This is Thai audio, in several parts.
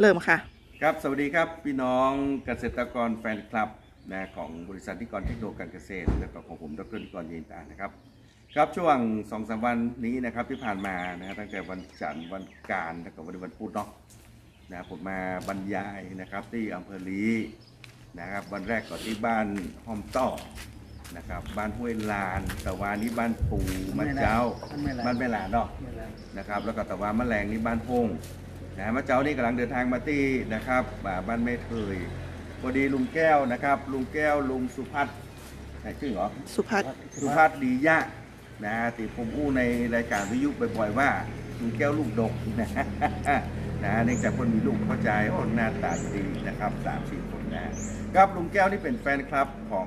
เริ่มค่ะ ครับ สวัสดีครับ พี่น้องเกษตรกรแฟนคลับนะของบริษัทนิกรเทคโนโลยีการเกษตร และก็ของผมดรนิกรเย็นตานะครับ ครับช่วงสองสามวันนี้นะครับที่ผ่านมานะตั้งแต่วันจันทร์วันการแล้วก็วันวันพุธเนาะนะผมมาบรรยายนะครับที่อำเภอลีนะครับวันแรกก็ที่บ้านห้อมต้อนะครับบ้านห้วยลานตะวานี้บ้านปูมะเจ้าบ้านแม่ลานบ้านแม่หลานเนาะนะครับ แล้วก็ตะวันแมลงนี่บ้านพง นะมะเจ้านี่กำลังเดินทางมาที่นะครับอ่าบ้านไม่เทยพอดีลุงแก้วนะครับ ลุงแก้วลุงสุพัฒน์ใช่ชื่อเหรอสุพัฒน์สุพัฒน์ดียะนะติผมอู้ในรายการวิทยุบ่อยๆว่าลุงแก้วลูกดกนะนะเนื่องจากคนมีลูกเข้าใจโอ้หน้าตาดีนะครับสามสี่คนนะฮะครับลุงแก้วนี่เป็นแฟนคลับของ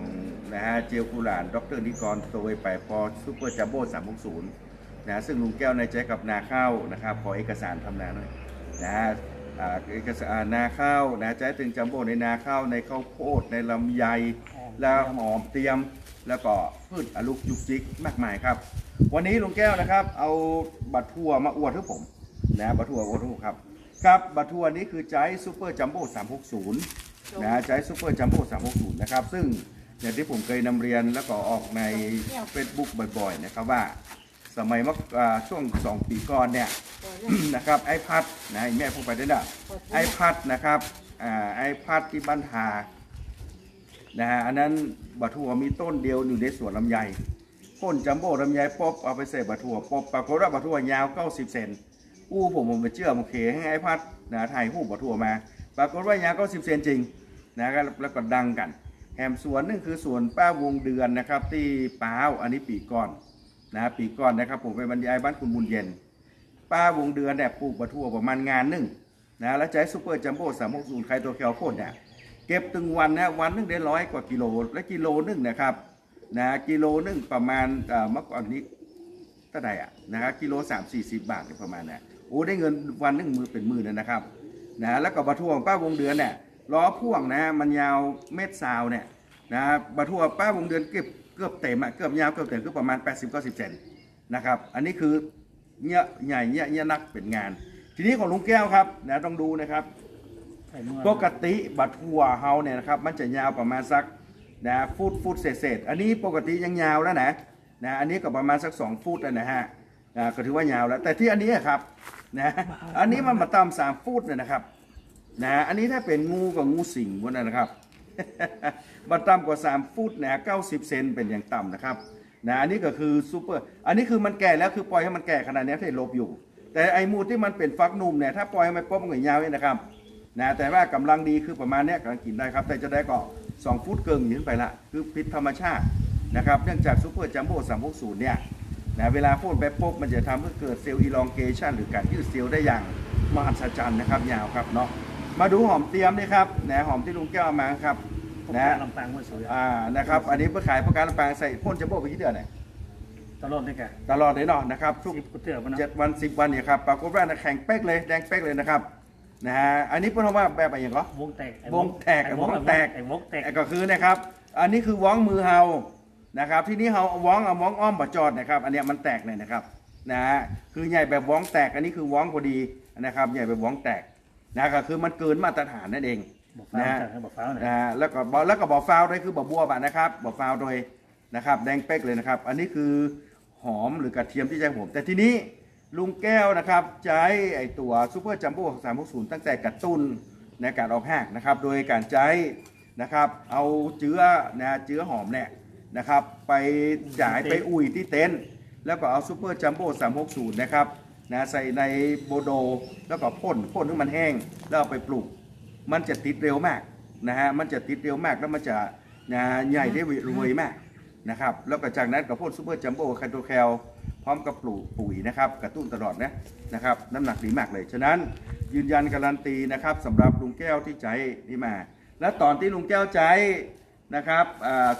นะฮะเจียวกุหลานดรนิกรโตยไปพอซูเปอร์จัมโบ้สามหกศูนย์นะซึ่งลุงแก้วในใจกับนาข้าวนะครับขอเอกสารทำนาหน่อย นะอ่าเอกสารนาข้าวนะใจถึงจัมโบ้ในนาข้าวในข้าวโพดในลำไยแล้วหอมเตรียม แล้วก็พืชอลุกยุกจิกมากมายครับ วันนี้ลุงแก้วนะครับ เอาบัตรทัวร์มาอวดให้ผมนะบัตรทัวร์อวดให้ผมครับครับบัตรทัวร์นี้คือใจซูเปอร์จัมโบ้360นะใจซูเปอร์จัมโบ้360นะครับซึ่งอย่างที่ผมเคยนำเรียนแล้วก็ออกใน Facebook บ่อยๆนะครับว่า สมัยเมื่ออ่าช่วงสองปีก่อนเนี่ย นะครับไอพัดนะแม่พูดไปด้วยนะไอพัดนะครับอ่าไอพัดที่บ้านหานะฮะอันนั้นบัทัวมีต้นเดียวอยู่ในสวนลำไยพ่นจัมโบ้ลำไยป๊อบเอาไปใส่บัทัวป๊อบปรากฏว่าบัทัวยาว 90 เซนอู้ผมผมไปเชื่อมโอเคให้ไอพัดนะถ่ายรูปบัทัวมา ปรากฏว่ายาว 90 เซนจริงนะก็แล้วก็ดังกัน แหมสวนนึงคือสวนป้าวงเดือนนะครับ ที่ป้าวอันนี้ปีก่อนนะปีก่อนนะครับ ผมไปบรรยายบ้านคุณบุญเย็น ป้าวงเดือนเนี่ยปลูกบะทั่วประมาณงานหนึ่งนะแล้วใช้ซูเปอร์จัมโบ้สามหกศูนย์ไคตัวแคลโคตรเนี่ยเก็บตึงวันนะวันหนึงได้ร้อยกว่ากิโลและกิโลหนึงนะครับนะกิโลหนึงประมาณเอ่อเมื่อก่อนนี้เท่าไหร่อะนะครับกิโลสามสี่สิบบาทประมาณเนี่ยโอ้ได้เงินวันหนึงมือเป็นมื่นเลยนะครับนะแล้วก็บะทั่วป้าวงเดือนเนี่ยล้อพ่วงนะมันยาวเม็ดซาวเนี่ยนะบะทั่วป้าวงเดือนเกือบเกือบเต็มอะเกือบยาวเกือบเต็มคือประมาณ 80-90เซนนะครับอันนี้คือ เนี่ยใหญ่เนี่ยเนี่ยนักเป็นงาน ทีนี้ของลุงแก้วครับนะต้องดูนะครับปกติบัตรทัวเฮาเนี่ยนะครับมันจะยาวประมาณสักนะฟุตฟุตเศษๆอันนี้ปกติยังยาวแล้วนะนะอันนี้ก็ประมาณสัก2ฟุตแล้วนะฮะนะก็ถือว่ายาวแล้ว แต่ที่อันนี้อะครับนะอันนี้มันมาตามสามฟุตเลยนะครับนะอันนี้ถ้าเป็นงูกับงูสิงพวกนั้นนะครับมาต่ำกว่า3ฟุตนะ90เซนเป็นอย่างต่ำนะครับ นะอันนี้ก็คือซูเปอร์อันนี้คือมันแก่แล้วคือปล่อยให้มันแก่ขนาดนี้ที่ลบอยู่ แต่ไอ้มูที่มันเป็นฟักนุ่มเนี่ยถ้าปล่อยให้มันป๊บมันก็ยาวเนี่ยนะครับนะแต่ว่ากำลังดีคือประมาณนี้กำลังกินได้ครับ แต่จะได้ก็2ฟุตเกินขึ้นไปละคือพิษธรรมชาตินะครับเนื่องจากซูเปอร์จัมโบ้360เนี่ยนะเวลาพ่นไปปุ๊บมันจะทำให้เกิดเซลล์อีลองเกชันหรือการยืดเซลล์ได้อย่างมหัศจรรย์นะครับยาวครับเนาะมาดูหอมเตรียมนี่ครับนะหอมที่ลุงแก้วเอามาครับ นะนะลำปางห้วยสวยอ่านะครับอันนี้เพื่อขายประกันลำปางใส่พ่นจะโบกไปกี่เดือนเนี่ยตลอดนี่แกตลอดเลยเนาะนะครับทุกสิบกุเตือมันเจ็ดวันสิบวันเนี่ยครับปรากฏว่าแข็งเป๊กเลยแดงเป๊กเลยนะครับนะฮะอันนี้เพิ่นว่าแบบอะไรอย่างก็วงแตกวงแตกไอ้วงแตกไอ้วงแตกก็คือนะครับ อันนี้คือว้องมือเฮานะครับ ที่นี่เฮาว้องเอาว้องอ้อมบะจอดนะครับอันเนี้ยมันแตกเลยนะครับนะฮะคือใหญ่แบบว้องแตกอันนี้คือว้องพอดีนะครับ ใหญ่แบบว้องแตกนะก็คือมันเกินมาตรฐานนั่นเอง บอกฟ้านะฮะ วบอกฟ้าวหน่อยนะฮะแล้วก็บอแล้วก็บอกฟาวด้วยคือบอกบัวบะนะครับบอกฟาวโดยนะครับ แดงเป๊กเลยนะครับ อันนี้คือหอมหรือกระเทียมที่ใช้ผม แต่ทีนี้ลุงแก้วนะครับใช้ไอตัวซูเปอร์จัมโบ้สามศูนย์ตั้งแต่กระตุ้นในการออกแหกนะครับ โดยการใช้นะครับ เอาเจื้อนะเจื้อหอมเนี่ยนะครับ ไปจ่ายไปอุ่ยที่เต็นท์แล้วก็เอาซูเปอร์จัมโบ้สามหกศูนย์นะครับนะใส่ในโบโดแล้วก็พ่นพ่นให้มันแห้งแล้วเอาไปปลูก มันจะติดเร็วมากนะฮะมันจะติดเร็วมากแล้วมันจะนะใหญ่ได้รวยมากนะครับแล้วก็จากนั้นกับพวกซูเปอร์จัมโบ้ไคโตแคลพร้อมกับปลูกปุ๋ยนะครับกระตุ้นตลอดนะนะครับน้ำหนักดีมากเลย ฉะนั้นยืนยันการันตีนะครับสำหรับลุงแก้วที่ใจนี่มา และตอนที่ลุงแก้วใจนะครับ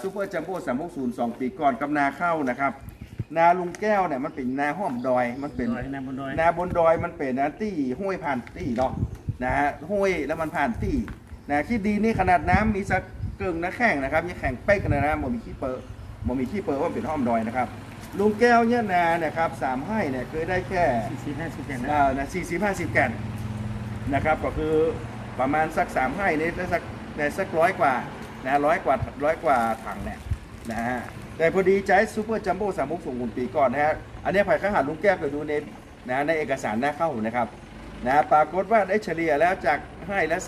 ซูเปอร์จัมโบ้สามหกศูนย์สองปีก่อนกับนาเข้านะครับนาลุงแก้วเนี่ยมันเป็นนาห้อมดอยมันเป็นดอยนะบนดอยนาบนดอยมันเป็นนะตี้ห้วยผ่านตี้เนาะ นะฮะห้วยแล้วมันผ่านตี้นะขี้ดีนี่ขนาดน้ำมีสักเกิงนะแข่งนะครับยังแข่งเป๊กกันเลยนะมันมีขี้เปอร์มันมีขี้เปอร์ว่าเป็นห้อมดอยนะครับลุงแก้วเนี่ยนาเนี่ยครับสามให้เนี่ยเคยได้แค่สี่สิบห้าสิบแกนนะอ่านะสี่สิบห้าสิบแก่นนะครับก็คือประมาณสักสามให้ในได้สักในสักร้อยกว่านะร้อยกว่าร้อยกว่าถังเนี่ยนะฮะแต่พอดีใจซูเปอร์จัมโบ้สามมุกสูงหุ่นปีก่อนนะฮะอันนี้ภายข้างหาลุงแก้วไปดูในนะในเอกสารหน้าเข้านะครับ นะปรากฏว่าได้เฉลี่ยแล้วจากให้ละ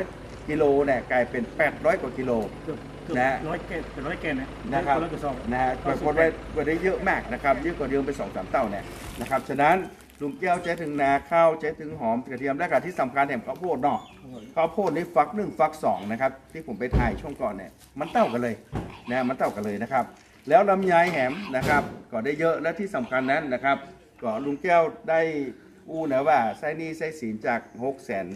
300 กิโลเนี่ยกลายเป็น 800 กว่ากิโล เกือบเกือบนะ ร้อยเกนเป็นร้อยเกนนะนะครับร้อยกระสอบนะฮะปรากฏว่าว่าได้เยอะมากนะครับเยอะกว่าเดิมไปสองสามเท่าเนี่ยนะครับฉะนั้นลุงแก้วใจถึงนาข้าวใจถึงหอมกระเทียมและกที่สำคัญแถมข้าวโพดเนาะข้าวโพดนี่ฟักหนึ่งฟักสองนะครับที่ผมไปถ่ายช่วงก่อนเนี่ยมันเท่ากันเลยนะมันเท่ากันเลยนะครับ แล้วลำไยแหมนะครับก็ได้เยอะและที่สำคัญนั้นนะครับก็ลุงแก้วได้ อู้นะว่าไส้หนี้ไส้สินจาก6 0 0 0 0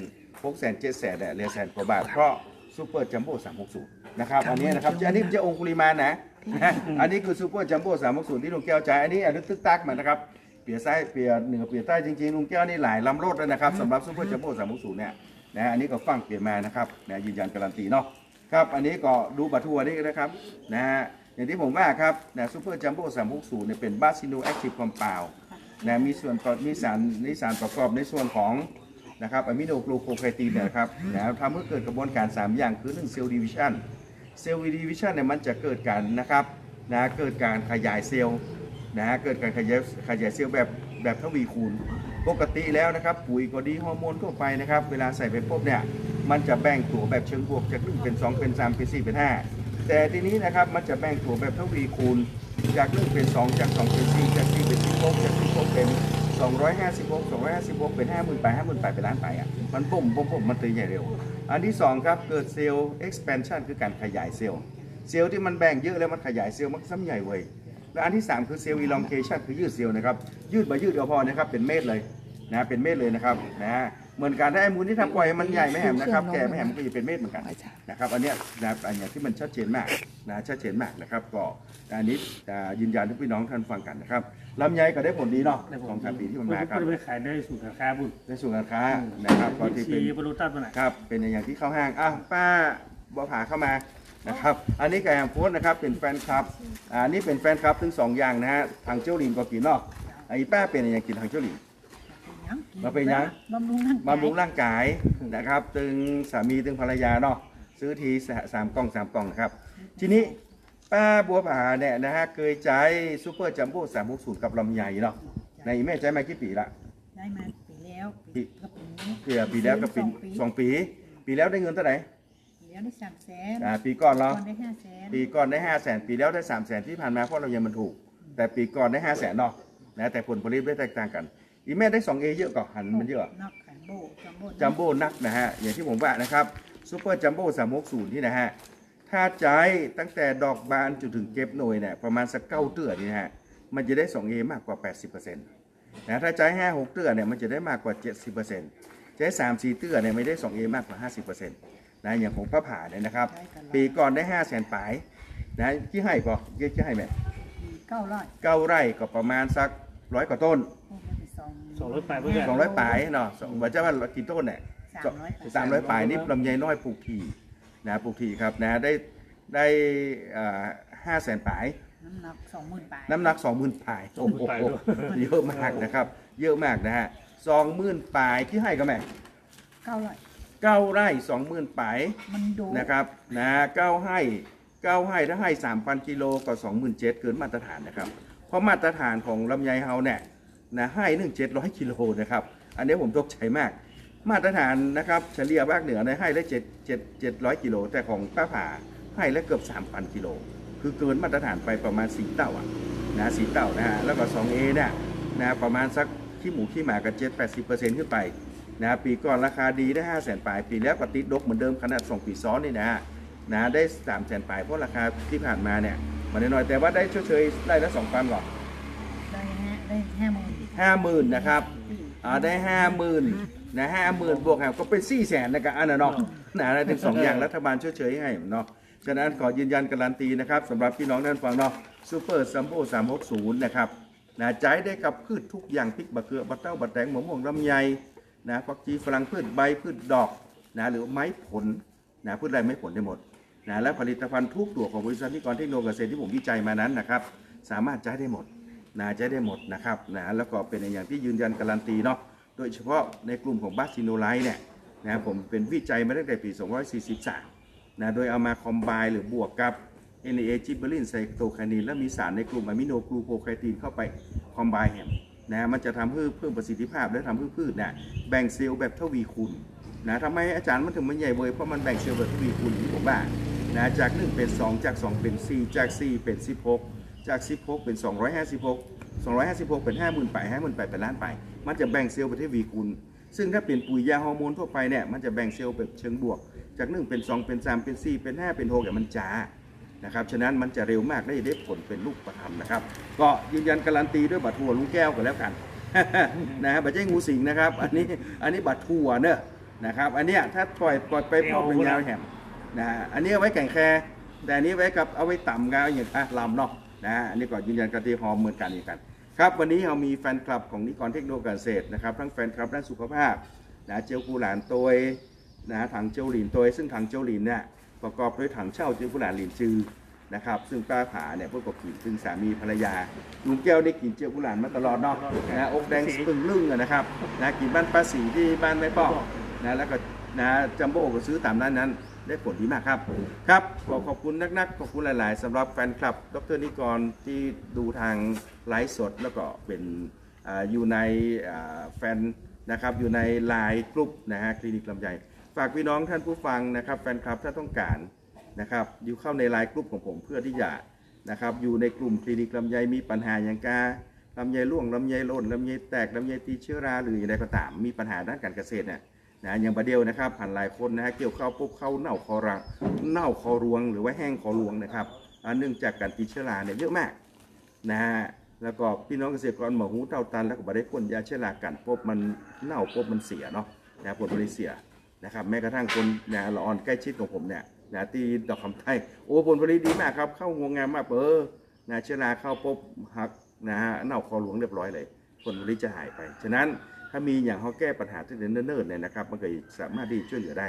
6 0 0 0 7 0 0 0เนี่ยเหลือแสนกว่าบาท เพราะซูเปอร์จัมโบ้360นะครับอันนี้นะครับอันนี้จะองคุลิมานะนะอันนี้คือซูเปอร์จัมโบ้สามศูนย์ที่ลุงแก้วจ่ายอันนี้อันนี้ตึกตักมานะครับเปียซ้ายเปียเหนือเปียใต้จริงๆลุงแก้วนี่หลายลำรถแล้วนะครับสำหรับซูเปอร์จัมโบ้สามศูนย์เนี่ยนะอันนี้ก็ฟังเปลี่ยนมานะครับนะยืนยันการันตีเนาะครับอันนี้ก็ดูบัตรทัวร์นี่นะครับนะฮะอย่างที่ผมว่าครับนะซูเปอร์จัมโบ้สามศูนย์เนี่ยเป็นบาซิโนแอคทีฟคอมเพล นะมีส่วนประมีสารมีสารประกอบในส่วนของนะครับอะมิโนกลูโคไคตีนเนยนะครับนะทำให้เกิดกระบวนการ 3 อย่างคือหนึ่งเซลล์ดิวิชันเซลล์วีดิวิชันเนี่ยมันจะเกิดการนะครับนะเกิดการขยายเซลล์นะเกิดการขยายขยายเซลล์แบบแบบทวีคูณ ปกติแล้วนะครับปุ๋ยก็ดีฮอร์โมนทั่วไปนะครับเวลาใส่ไปปุ๊บเนี่ยมันจะแบ่งตัวแบบเชิงบวกจาก1เป็น 2 เป็น 3 เป็น 4 เป็น 5 แต่ทีนี้นะครับมันจะแบ่งตัวแบบทวีคูณ จาก1เป็น2จาก2เป็น4จาก4เป็น16จาก16เป็น256 256เป็น50,000ไป50,000ไปเป็นล้านไปอะมันปุ่มปุ่มปุ่มมันตีใหญ่เร็ว อันที่2ครับเกิดเซลล์ expansion คือการขยายเซลล์เซลล์ที่มันแบ่งเยอะแล้วมันขยายเซลล์มันซ้ำใหญ่เว้ยและอันที่ 3 คือเซลล์ elongation คือยืดเซลล์นะครับยืดมายืดเดียวพอนะครับเป็นเม็ดเลยนะเป็นเม็ดเลยนะครับนะ เหมือนการถ้าไอ้มูลที่ทำปล่อยให้มันใหญ่ไม่แหมนะครับแก่ไม่แหมมันก็จะเป็นเม็ดเหมือนกันนะครับอันเนี้ยนะอันเนี้ยที่มันชัดเจนมากนะชัดเจนมากนะครับก็อันนี้อ่ายืนยันให้พี่น้องท่านฟังกันนะครับลำไยก็ได้ผลดีเนาะสองสามปีที่มันมาครับเพื่อไปขายได้สูตรราคาบุญในส่วนการค้านะครับก็ที่เป็นชีบรรลุตัดตัวไหนครับเป็นอย่างที่เข้าห้างอ้าวป้าบัวผาเข้ามานะครับอันนี้กับแอมโพสนะครับเป็นแฟนคลับอ่านี่เป็นแฟนคลับถึงสองอย่างนะฮะทางเจ้าหลินก็กินเนาะไอ้ป้าเป็นอย่างกินทางเจ้าหลิน มาเป็นยัง บำรุงร่างกายบำรุงร่างกายนะครับ ตึงสามีตึงภรรยาเนาะซื้อทีสสามกล่องสามกล่องนะครับ ทีนี้ป้าบัวผาเนี่ยนะฮะเคยใช้ซูเปอร์จัมโบ้สามหกศูนย์กับลำไยเนาะในแม่ใช้มากี่ปีละ ได้มาปีแล้วปีกับปีนี้เปีปีแล้วกับปีสองปี ปีแล้วได้เงินเท่าไหร่ปีแล้วได้สามแสนอ่าปีก่อนเหราก่อนได้ห้าแสนปีก่อนได้ห้าแสนปีแล้วได้สามแสนที่ผ่านมาเพราะเรายังมันถูก แต่ปีก่อนได้ห้าแสนเนาะนะแต่ผลผลิตได้แตกต่างกัน อีแม่ได้สองเอเยอะกว่าหันมันเยอะนอกขันโบจัมโบจัมโบ้นักนะฮะ อย่างที่ผมว่านะครับซูเปอร์จัมโบ้สามหกศูนย์ที่นะฮะ ถ้าใจายตั้งแต่ดอกบานจนถึงเก็บหน่วยเนี่ยประมาณสักเก้าเตื้อนี่นะฮะ มันจะได้สองเอมากกว่า 80%นะถ้าใจายห้าหกเตื้อเนี่ยมันจะได้มากกว่า 70%ใช้สามสี่เตื้อเนี่ยไม่ได้สองเอมากกว่า 50%นะอย่างของพระผ่าเนี่ยนะครับ ปีก่อนได้ห้าแสนปลายนะที่ให้ปอเยี่ยที่ให้ไหมปีเก้าร้อยเก้าไร่ก็ประมาณสักร้อยกว่าต้น โอ้มันเป็น สองสองร้อยแปดเพื่อนสองร้อยปลายเนาะสองว่าจะว่ากี่ต้นเนี่ยสามร้อยสามร้อยปลายนี่ลำไยน้อยปลูกทีนะปลูกทีครับนะได้ได้ห้าแสนปลายน้ำหนักสองหมื่นบาทน้ำหนักสองหมื่นปลายโอ้โหเยอะมากนะครับ เยอะมากนะฮะสองหมื่นปลายที่ให้ก็แม่เก้าร้อยเก้าไร่สองหมื่นปลายมันดูนะครับนะเก้าให้เก้าให้ถ้าให้สามพันกิโลก็สองหมื่นเจ็ดเกินมาตรฐานนะครับ เพราะมาตรฐานของลำไยเฮาเนี่ย นะให้หนึ่งเจ็ดร้อยกิโลนะครับ อันนี้ผมตกใจมาก มาตรฐานนะครับเฉลี่ยภาคเหนือในให้ได้เจ็ดเจ็ดเจ็ดร้อยกิโลแต่ของป้าผาให้แล้วเกือบสามพันกิโลคือเกินมาตรฐานไปประมาณสี่เต่าอะนะสี่เต่านะฮะแล้วก็สองเอเนี่ยนะประมาณสักขี้หมูขี้หมากับเจ็ดแปดสิบเปอร์เซ็นต์ขึ้นไปนะปีก่อนราคาดีได้ห้าแสนปลายปีแล้วก็ติดดกเหมือนเดิมขนาดสองปีซ้อนนี่นะนะได้สามแสนปลายเพราะราคาที่ผ่านมาเนี่ยมันน้อยแต่ว่าได้เชยไร่ละสองพันหรอได้ห้าได้ห้า หมื่นห้าหมื่นนะครับอ่าได้ห้าหมื่นนะห้าหมื่นบวกแหมก็เป็นสี่แสนนะครับอันนั้นเนาะนะได้ถึงสองอย่างรัฐบาลช่วยเฉยให้เนาะฉะนั้นขอยืนยันการันตีนะครับสำหรับพี่น้องท่านฟังเนาะซูเปอร์ซัมโบสามหกศูนย์นะครับนะใจได้กับพืชทุกอย่างพริกบะเกือ บัตเต้าบัตแตงมะม่วงลำไยนะฟักจีฝรั่งพืชใบพืชดอกนะหรือไม้ผลนะพืชไรไม้ผลได้หมดนะและผลิตภัณฑ์ทุกตัวของบริษัทนิกรเทคโนโลยีเกษตรที่ผมวิจัยมานั้นนะครับ สามารถใช้ได้หมด นะจะได้หมดนะครับนะแล้วก็เป็นอย่างที่ยืนยันการันตีเนาะโดยเฉพาะในกลุ่มของบาซิโนไลท์เนี่ยนะผมเป็นวิจัยมาตั้งแต่ปี 243นะโดยเอามาคอมไบหรือบวกกับ NAA จิบเบอรินไซโตไคนินและมีสารในกลุ่มอะมิโนกลูโคไคตีนเข้าไปคอมไบแฮมนะมันจะทำให้เพิ่มประสิทธิภาพและทำให้พืชนะแบ่งเซลล์แบบทวีคูณนะทำไมอาจารย์มันถึงมันใหญ่เว้ยเพราะมันแบ่งเซลล์แบบทวีคูณที่ผมว่านะจาก 1 เป็น 2 จาก 2 เป็น 4 จาก 4 เป็น 16 จาก 16 เป็น 256 256 เป็น 50,000ไป50,000ไปเป็นล้านไป มันจะแบ่งเซลล์แบบทวีคูณซึ่งถ้าเป็นปุ๋ยยาฮอร์โมนทั่วไปเนี่ยมันจะแบ่งเซลล์แบบเชิงบวก จาก 1 เป็น 2 เป็น 3 เป็น 4 เป็น 5 เป็น6เนี่ยมันจ้านะครับฉะนั้นมันจะเร็วมากและจะได้ผลเป็นลูกประทำนะครับ ก็ยืนยันการันตีด้วยบัตรทัวลุงแก้วกันแล้วกันนะฮะบัตรเจ้งูสิงนะครับ อันนี้อันนี้บัตรทัวเนอะนะครับ อันเนี้ยถ้าปล่อยปล่อยไปพอเป็นยาวแหมนะฮะอันนี้เอาไว้แข่งแคร์แต่อันนี้ไว้กับเอาไว้ต่ำกาวอย่างอะลำเนาะ นะฮะอันนี้ก็ยืนยันการันตีหอมเหมือนกันอีกกันครับวันนี้เรามีแฟนคลับของนิกรเทคโนโลยีเกษตรนะครับทั้งแฟนคลับด้านสุขภาพนะเจลกูหลานตัวนะถังเจลหลินตัวซึ่งถังเจลหลินเนี่ยประกอบด้วยถังเช่าเจลกูหลานหลินจือนะครับซึ่งป้าผาเนี่ยพวกกบกินซึ่งสามีภรรยาลุงแก้วได้กินเจลกูหลานมาตลอดเนาะนะอกแดงปึงลึ่งนะครับนะกินบ้านป้าสีที่บ้านแม่ป้อนะแล้วก็นะจัมโบ้ก็ซื้อตามร้านนั้น ได้ผลดีมากครับ ครับขอขอบคุณนักๆขอบคุณหลาย ๆสำหรับแฟนคลับ ดรนิกรที่ดูทางไลฟ์สดแล้วก็เป็นออยู่ในแฟนนะครับอยู่ในไลน์กลุ่มนะฮะคลินิกลำไยฝากพี่น้องท่านผู้ฟังนะครับแฟนคลับถ้าต้องการนะครับอยู่เข้าในไลน์กลุ่มของผมเพื่อที่จะนะครับอยู่ในกลุ่มคลินิกลำไยมีปัญหาอย่างกาลำไยร่วงลำไยหล่นลำไยแตกลำไยตีเชื้อราหรืออย่างไรก็ตามมีปัญหาด้านการเกษตรเนี่ย นะอย่างประเดียวนะครับผ่านหลายคนนะฮะเกี่ยวข้าวปุ๊บเข้าเน่าคอรังเน่าคอรวงหรือว่าแห้งคอรวงนะครับเนื่องจากการติดเชื้อราเนี่ยเยอะมากนะฮะแล้วก็พี่น้องเกษตรกรหมอหูเต่าตันแล้วก็บ่ได้พ่นยาเชื้อรากันปุ๊บมันเน่าปุ๊บมันเสียเนาะนะผลผลิตเสียนะครับแม้กระทั่งคนนะละออนใกล้ชิดของผมเนี่ยนะที่ดอกคำไทยโอ้ผลผลิตดีมากครับ เข้างวงงามมากเบอร์นะเชื้อราเข้าปุ๊บหักนะฮะเน่าคอหลวงเรียบร้อยเลยผลผลิตจะหายไป ฉะนั้น ถ้ามีอย่างเขาแก้ปัญหาที่เนิ่นๆเนี่ยนะครับมันก็สามารถที่ช่วยเหลือได้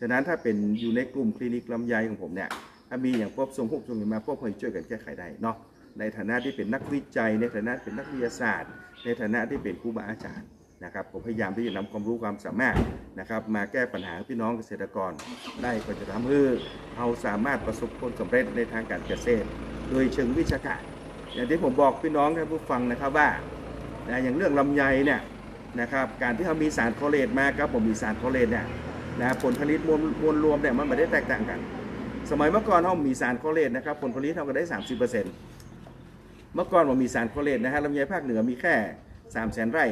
ฉะนั้นถ้าเป็นอยู่ในกลุ่มคลินิกลำไยของผมเนี่ยถ้ามีอย่างพวกทรงพวกทรงมาพวกเพื่อนช่วยกันแก้ไขได้เนาะในฐานะที่เป็นนักวิจัย ในฐานะเป็นนักวิทยาศาสตร์ ในฐานะที่เป็นครูบาอาจารย์นะครับผมพยายามที่จะนำความรู้ความสามารถนะครับมาแก้ปัญหาพี่น้องเกษตรกรได้ก็จะทำให้เราสามารถประสบผลสำเร็จในทางการเกษตร โดยเชิงวิชาการ อย่างที่ผมบอกพี่น้องท่านผู้ฟังนะครับว่าอย่างเรื่องลำไยเนี่ย นะครับการที่เขามีสารโคเลตมาครับผมมีสารโคเลตเนี่ยนะผลผลิตมวลมวลรวมเนี่ยมันไม่ได้แตกต่างกัน สมัยเมื่อก่อนเขามีสารโคเลตนะครับผลผลิตเขาก็ได้ 30%เมื่อก่อนผมมีสารโคเลตนะฮะลำไยภาคเหนือมีแค่3 0 0 0 0ไร่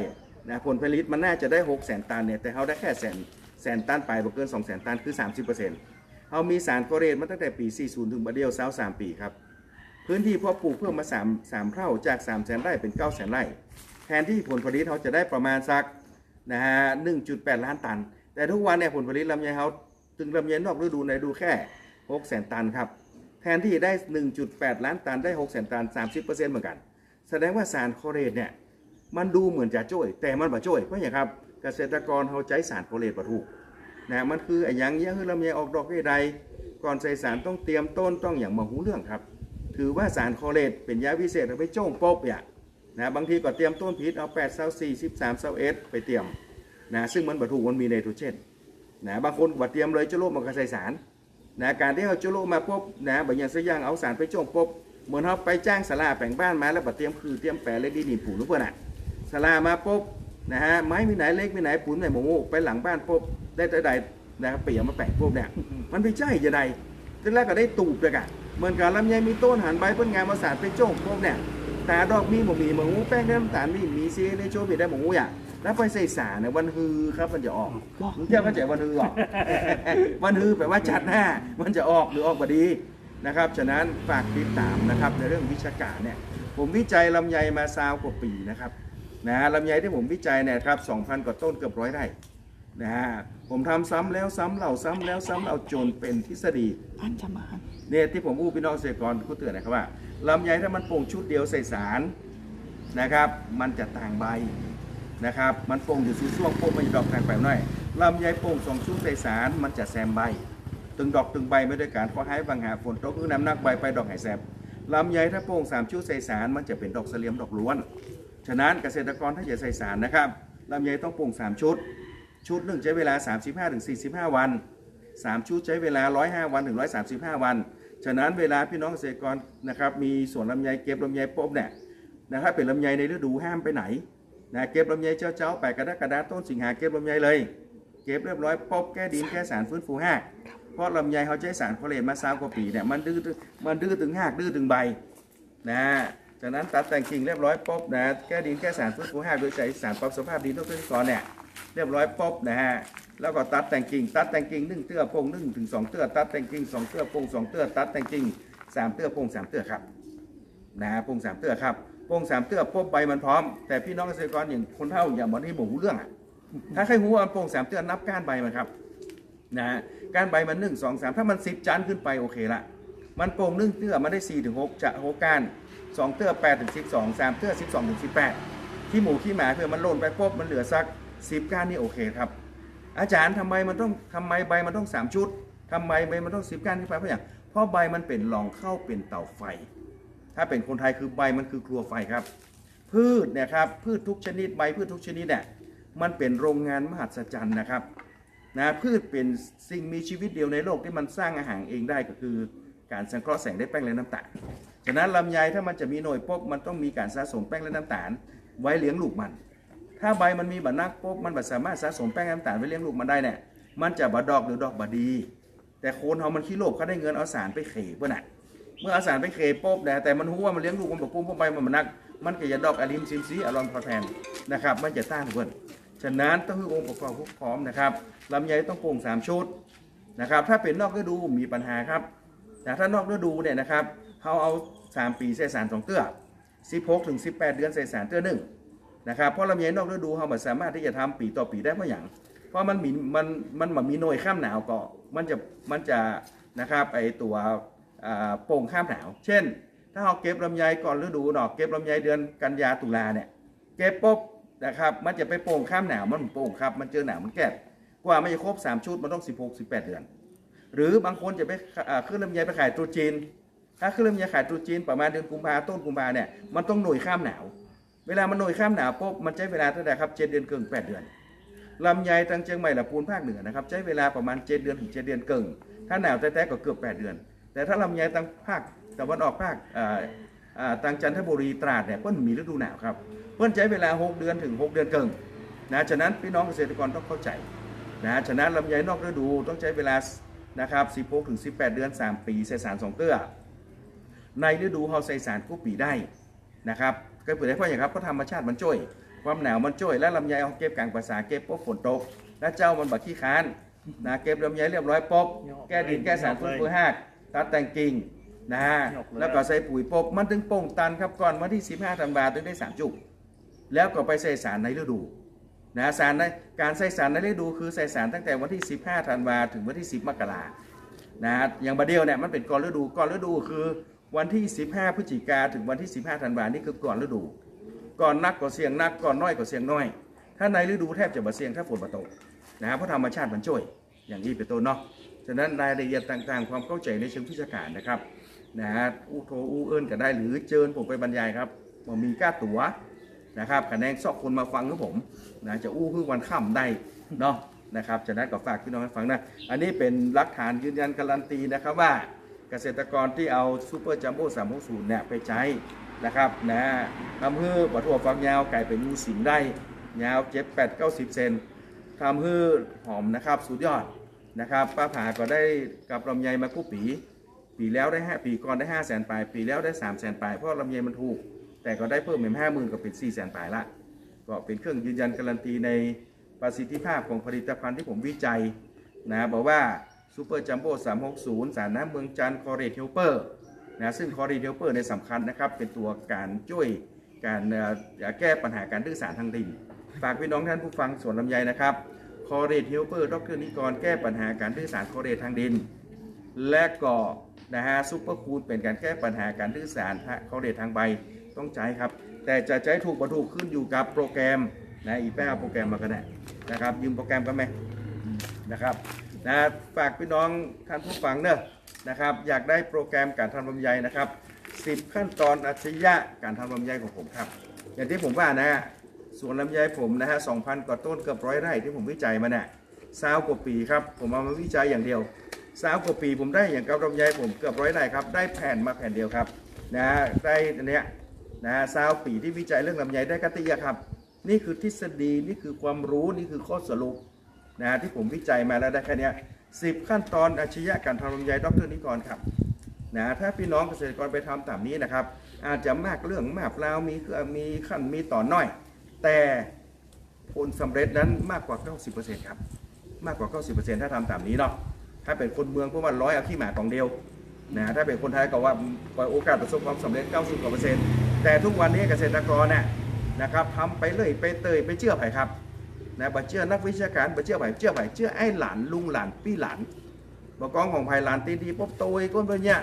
นะผลผลิตมันน่าจะได้ 6 0 0 0 0ตันเนี่ยแต่เขาได้แค่แสนแสนตันไปบ่เกิน2 0 0 0 0 0ตันคือ 30%เขามีสารโคเลตมาตั้งแต่ปี 40 ถึงบัดเดียวสาว3ปีครับพื้นที่เพาะปลูกเพิ่มมา3 3เท่าจาก3 0 0 0 0ไร่เป็น 9 0 0 0 0ไร่ แทนที่ผลผลิตเขาจะได้ประมาณสักนะฮะ1.8ล้านตัน แต่ทุกวันเนี่ยผลผลิตลำไยเขาถึงลำไยนอกฤดูในดูแค่6แสนตันครับ แทนที่ได้1.8ล้านตันได้6แสนตัน30%เหมือนกัน แสดงว่าสารโคเรตเนี่ยมันดูเหมือนจะช่วย แต่มันบ่ช่วยเพราะอย่างครับเกษตรกรเขาใช้สารโคเรตบ่ถูกนะมันคือไอ้หยังเยี่ยคือลำไยออกดอกได้ใดก่อนใส่สารต้องเตรียมต้นต้องอย่างมาหูเรื่องครับ ถือว่าสารโคเรตเป็นยาพิเศษเอาไปโจ้งโป๊บเนี่ย นะบางทีก็เตรียมต้นผิดเอา8เซา4 13เซาเอสไปเตรียมนะซึ่งมันบรรทุกมันมีไนโตรเจนนะบางคนก็เตรียมเลยจะโลกมันก็ใส่สารนะการที่เอาจะโลกมาปุ๊บนะบางอย่างสักอย่างเอาสารไปโจงปุ๊บเหมือนเขาไปจ้างสลาแปลงบ้านมาแล้วก็เตรียมคือเตรียมแปะเล็กดีหนีบปูนุกเพื่อนอะสลามาปุ๊บนะฮะไม้มีไหนเล็กมีไหนปูนไหนหมูไปหลังบ้านปุ๊บได้แต่ใดนะครับเปลี่ยมาแปะปุ๊บเนี่ยมันไม่ใช่จะใดทีแรกก็ได้ตูบเลยกันเหมือนกับลำไยมีต้นหันใบเพิ่นงานมาสารไปโจงปุ๊บเนี่ย ตาดอกมีหมูมีหมูแป้งน้ำตาลมีมีซีในโชว์มีได้หมูอย่างแล้วไปใส่สารเนี่ยวันฮือครับมันจะออกมึงเจ้าก็ใจวันฮือออก วันฮือแปลว่าจัดหน้า มันจะออกหรือออกบดีนะครับ ฉะนั้นฝากติดตามนะครับในเรื่องวิชาการเนี่ยผมวิจัยลำไยมาซาวกว่าปีนะครับนะฮะลำไยที่ผมวิจัยเนี่ยครับ2,000กว่าต้นเกือบร้อยไร่ นะฮะผมทำซ้ำแล้วซ้ำเล่าซ้ำแล้วซ้ำเล่าจนเป็นทฤษฎีอันจะมาเนี่ยที่ผมอู้พี่น้องเกษตรกรกูเตือนนะครับว่าลำไยถ้ามันโป่งชุดเดียวใส่สารนะครับมันจะต่างใบนะครับมันโป่งอยู่สู่ช่วงโป่งมันจะดอกต่างไปหน่อยลำไยโป่งสองชุดใส่สารมันจะแซมใบ ตึงดอกตึงใบไม่ด้วยการขอให้บางหาฝนตกคือน้ำหนักใบไปดอกหายแซมลำไยถ้าโป่งสามชุดใส่สารมันจะเป็นดอกเสลียมดอกล้วน ฉะนั้นเกษตรกรถ้าจะใส่สารนะครับลำไยต้องโป่งสามชุด ชุดหนึ่งใช้เวลา 35ถึง45 วัน 3 ชุดใช้เวลา 105 วันถึง135 วัน ฉะนั้นเวลาพี่น้องเกษตรกรนะครับมีสวนลำไยเก็บลำไยปุ๊บเนี่ยนะครับเป็นลำไยในฤดูห้ามไปไหนนะเก็บลำไยเจ้าๆไปกระดากระดาต้นสิงหาเก็บลำไยเลย เก็บเรียบร้อยปุ๊บแก้ดินแก้สารฟื้นฟูหาเพราะลำไยเขาใช้สารโคเลตมาสามกว่าปีเนี่ยมันดื้อมันดื้อถึงหากดื้อถึงใบนะจากนั้นตัดแต่งกิ่งเรียบร้อยปุ๊บนะแก้ดินแก้สารฟื้นฟูหาโดยใช้สารปรับสภาพดินทุกขั้นตอนเนี่ย เรียบร้อยปุ๊บนะฮะแล้วก็ตัดแต่งกิ่ง ตัดแต่งกิ่งหนึ่งเตื้อโป่งหนึ่งถึงสองเตื้อตัดแต่งกิ่งสองเตื้อโป่งสองเตื้อตัดแต่งกิ่งสามเตื้อโป่งสามเตื้อครับนะฮะโป่งสามเตื้อครับโป่งสามเตื้อปุ๊บใบมันพร้อม แต่พี่น้องเกษตรกรอย่างคนเฒ่าอย่าบอกที่หมูเรื่องอะถ้าใครหูว่าโป่งสามเตื้อนับก้านใบมันครับนะฮะก้านใบมันหนึ่งสองสามถ้ามันสิบจันขึ้นไปโอเคละมันโป่งหนึ่งเตื้อมันได้สี่ถึงหกจะหกก้านสองเตื้อแปดถึงสิบสองสามเตื้อสิบสองถึงสิบแปดที่หมูขี้หมาเพื่อมันหล่นไปปุ๊บมันเหลือสัก สิบก้านนี่โอเคครับ อาจารย์ทำไมมันต้องทำไมใบมันต้องสามชุดทำไมใบมันต้องสิบก้านขึ้นไปเพราะอย่างเพราะใบมันเป็นหลองเข้าเป็นเตาไฟ ถ้าเป็นคนไทยคือใบมันคือครัวไฟครับ พืชเนะครับพืชทุกชนิดใบพืชทุกชนิดเนี่ยมันเป็นโรงงานมหัศจรรย์นะครับนะพืชเป็นสิ่งมีชีวิตเดียวในโลกที่มันสร้างอาหารเองได้ก็คือการสังเคราะห์แสงได้แป้งและน้ำตาล ฉะนั้นลำไยถ้ามันจะมีหน่วยปุ๊บมันต้องมีการสะสมแป้งและน้ำตาล ไว้เลี้ยงลูกมัน ถ้าใบมันมีบัตนักปุ๊บมันบัสามารถสะสมแป้งน้ำตาลไว้เลี้ยงลูกมันได้เนี่ยมันจะบดดอกหรือดอกบดี แต่โคนเขามันขี้โลภเขาได้เงินเอาสารไปเขยเพื่อน่ะเมื่อเอาสารไปเขยปุ๊บเนี่แต่มันรู้ว่ามันเลี้ยงลูกมันบอกปุ้มเข้าไปมันบันัก มันก็จะดอกอลิมซิมซีอารอนพอแทนนะครับ มันจะต้านเพื่อนฉะนั้นต้องคือองค์ประกอบพร้อมนะครับลำไยต้องโป่งสามชุดนะครับ ถ้าเป็นนอกฤดูมีปัญหาครับแต่ถ้านอกฤดูเนี่ยนะครับเขาเอา 3 ปีใส่สารสองเตื้อ16ถึง18 เดือนใส่สารเตื้อหนึ่ง นะครับเพราะลำไยนอกฤดูเขาไม่สามารถที่จะทำปีต่อปีได้เพราะอย่าง เพราะมันมีมันมันมันมีหน่วยข้ามหนาวก็มันจะมันจะนะครับไอตัวโป่งข้ามหนาว เช่น ถ้าเราเก็บลำไยก่อนฤดูหนอกเก็บลำไยเดือนกันยาตุลาเนี่ยเก็บปุ๊บนะครับมันจะไปโป่งข้ามหนาวมันโป่งครับมันเจอหนาวมันแก่กว่ามันจะครบสามชุดมันต้อง 16 18 เดือน หรือบางคนจะไปขึ้นลำไยไปขายตรุษจีน ถ้าขึ้นลำไยขายตรุษจีนประมาณเดือนกุมภาต้นกุมภาเนี่ยมันต้องหน่วยข้ามหนาว เวลามันหน่วยข้ามหนาวปุ๊บมันใช้เวลาเท่าไหร่ครับเจ็ดเดือนเกินแปดเดือนลำไยทางเชียงใหม่ละปูนภาคเหนือนะครับใช้เวลาประมาณเจ็ดเดือนถึงเจ็ดเดือนเกินถ้าหนาวแท้ๆก็เกือบแปดเดือน แต่ถ้าลำไยทางภาคตะวันออกภาคอ่าอ่าทางจันทบุรีตราดเนี่ยเพิ่นมีฤดูหนาวครับเพิ่นใช้เวลาหกเดือนถึงหกเดือนเกินนะฉะนั้นพี่น้องเกษตรกรต้องเข้าใจนะฉะนั้นลำไยนอกฤดูต้องใช้เวลานะครับ16ถึง18 เดือน 3 ปีใส่สาร2เตื้อในฤดูเขาใส่สารกู้ปีได้นะครับ ก็เปิดได้เพราะอย่างครับเพราะธรรมชาติมันช่วย ความหนาวมันช่วย และลำไยเอาเก็บกลางภาษาเก็บปุ๊บฝนตก และเจ้ามันบักขี้ค้านนะเก็บลำไยเรียบร้อยปุ๊บแก้ดินแก้สารฟื้นฟูหากตัดแต่งกิ่งนะฮะแล้วก็ใส่ปุ๋ยปุ๊บมันถึงโป่งตันครับก่อนวันที่ 15ธันวาถึงได้สามจุกแล้วก็ไปใส่สารในฤดูนะสารในการใส่สารในฤดูคือใส่สารตั้งแต่วันที่ 15ธันวาถึงวันที่ 10 มกรานะอย่างบาเดียวเนี่ยมันเป็นก่อนฤดูก่อนฤดูคือ วันที่ 15 พฤศจิกาถึงวันที่ 15 ธันวานี่คือก่อนฤดู ก่อนนักก็เสียงนักก่อนน้อยก็เสียงน้อย ถ้าในฤดูแทบจะบ่เสียงถ้าฝนมาตกนะเพราะธรรมชาติมันช่วยอย่างนี้เป็นต้นเนาะฉะนั้นรายละเอียดต่างๆ ความเข้าใจในเชิงวิชาการนะครับนะฮะอู้โทรอู้เอิญก็ได้หรือเจิญผมไปบรรยายครับบ่มีก้าตั๋วนะครับคะแนนซอกคนมาฟังกับผมนะจะอู้คือวันค่ำได้เนาะนะครับจะได้นก็ฝากพี่น้องให้ฟังนะ อันนี้เป็นหลักฐานยืนยันการันตีนะครับว่า เกษตรกรที่เอาซูเปอร์จัมโบ้สามหกศูนย์เนี่ยไปใช้นะครับนะทำให้ปะทั่วฟักยาวไก่เป็นงูสิงได้ ยาวเจ็ดแปดเก้าสิบเซนทำให้หอมนะครับสุดยอดนะครับป้าผาก็ได้กับลำไยมาคู่ปี ปีแล้วได้ห้าปีก่อนได้ห้าแสนปลายปีแล้วได้สามแสนปลายเพราะลำไยมันถูก แต่ก็ได้เพิ่มเป็นห้าหมื่นก็เป็นสี่แสนปลายละก็เป็นเครื่องยืนยันการันตีในประสิทธิภาพของผลิตภัณฑ์ที่ผมวิจัยนะบอกว่า ซูเปอร์จัมโบ้360สารน้ำเมืองจันทร์คอเรตเฮลเปอร์นะซึ่งคอเรตเฮลเปอร์ในยสำคัญนะครับ เป็นตัวการช่วยการแก้ปัญหาการดื้อสารทางดิน ฝากพี่น้องท่านผู้ฟังสวนลำไยนะครับคอเรตเฮลเปอร์ดรนิกรแก้ปัญหาการดื้อสารคอเรตทางดิน และก็นะฮะซูเปอร์คูลเป็นการแก้ปัญหาการดื้อสารเขาเรททางใบต้องใช้ครับ แต่จะใช้ถูกประถูกขึ้นอยู่กับโปรแกรมนะอีแป้เอาโปรแกรมมาก็ได้นะครับยืมโปรแกรมกันไหมนะครับ นะฝากพี่น้องท่านผู้ฟังเนอะนะครับ อยากได้โปรแกรมการทำลำไยนะครับ 10 ขั้นตอนอัจฉริยะการทำลำไยของผมครับ อย่างที่ผมว่านะสวนลำไยผมนะฮะ2,000 กว่าต้นเกือบร้อยไร่ที่ผมวิจัยมาเนี่ยสาวกว่าปีครับ ผมเอามาวิจัยอย่างเดียวสาวกว่าปีผมได้อย่างกับลำไยผมเกือบร้อยไร่ครับ ได้แผ่นมาแผ่นเดียวครับนะฮะได้อันเนี้ยนะฮะสาวปีที่วิจัยเรื่องลำไยได้กตติยะครับ นี่คือทฤษฎีนี่คือความรู้นี่คือข้อสรุป นะฮะที่ผมวิจัยมาแล้วได้แค่นี้สิบขั้นตอนอาชญะการทำลำไยดรนิกรครับนะถ้าพี่น้องเกษตรกรไปทำตามนี้นะครับ อาจจะมากเรื่องมากเปล่ามีเกลือมีขั้นมีต่อนน้อย แต่ผลสำเร็จนั้นมากกว่า 90%ครับมากกว่า 90%ถ้าทำตามนี้เนาะถ้าเป็นคนเมืองพวกมันร้อยเอาขี้หมากองเดียวนะถ้าเป็นคนไทยก็ว่าโอกาสประสบความสำเร็จ 90กว่าเปอร์เซ็นต์แต่ทุกวันนี้เกษตรกรเนี่ยนะครับทำไปเลยไปเตยไปเชื่อไผ่ครับ นะบ่เชื่อนักวิชาการบ่เชื่อไผ่เชื่อไผ่เชื่อไอ้หลานลุงหลานพี่หลานบอกองของภายหลานตีดีป๊บโตยก้นเพิ่นเนี่ย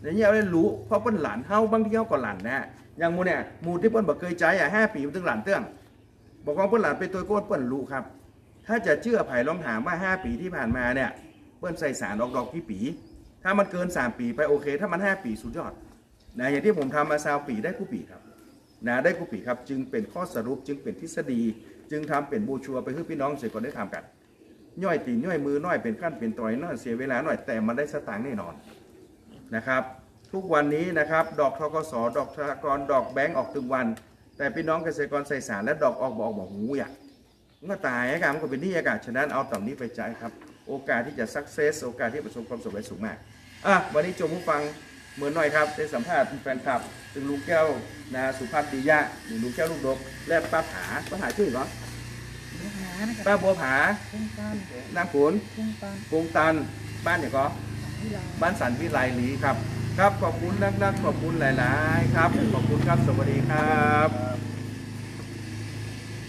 เดี๋ยวนี้เอาได้รู้เพราะเพิ่นหลานเฮาบางทีเฮาก็หลานนะอย่างหมูเนี่ยหมูที่เพิ่นบ่เคยใจอะ5ปีมันถึงหลานเตื้องบอกองเพิ่นหลานไปตัวก้นเพิ่นรู้ครับ ถ้าจะเชื่อไผลองถามว่า 5 ปีที่ผ่านมาเนี่ยเพิ่นใส่สารออกดอกกี่ปี ถ้ามันเกิน 3 ปีไปโอเค ถ้ามัน 5 ปีสุดยอดนะอย่างที่ผมทำมาซาวปีได้คู่ปีครับนะได้คู่ปีครับจึงเป็นข้อสรุปจึงเป็นทฤษฎี จึงทำเป็นบูชัวไปให้พี่น้องเกษตรกรได้ทำกัน ย่อยตีนย่อยมือน้อยเป็นขั้นเป็นตอยน้อยเสียเวลาหน่อยแต่มันได้สตางค์แน่นอนนะครับ ทุกวันนี้นะครับ ดอกทกสดอกธนากรดอกแบงก์ออกทุกวัน แต่พี่น้องเกษตรกรใส่สารและดอกออกบอกบอกหูอยากมันก็ตายอากาศมันก็เป็นที่อากาศฉะนั้นเอาต่ำนี้ไปใจครับ โอกาสที่จะสักเซสโอกาสที่ประสบความสำเร็จสูงมากอะวันนี้จมผู้ฟัง เหมือนหน่อยครับได้สัมภาษณ์แฟนคลับถึงลุงแก้วนะสุภาพดียะหรือลุงแก้วลูกดก และป้าผาป้าผาชื่อเหรอเนื้อหานะคป้ารับบัวผาพุ่งตันนางขุนพุ่งตันกรุงตัน บ้านเนี่ยก็ของที่เราบ้านสันวิไลลีครับ ครับขอบคุณนักๆขอบคุณหลาย ๆ ครับ ขอบคุณครับสวัสดีครับ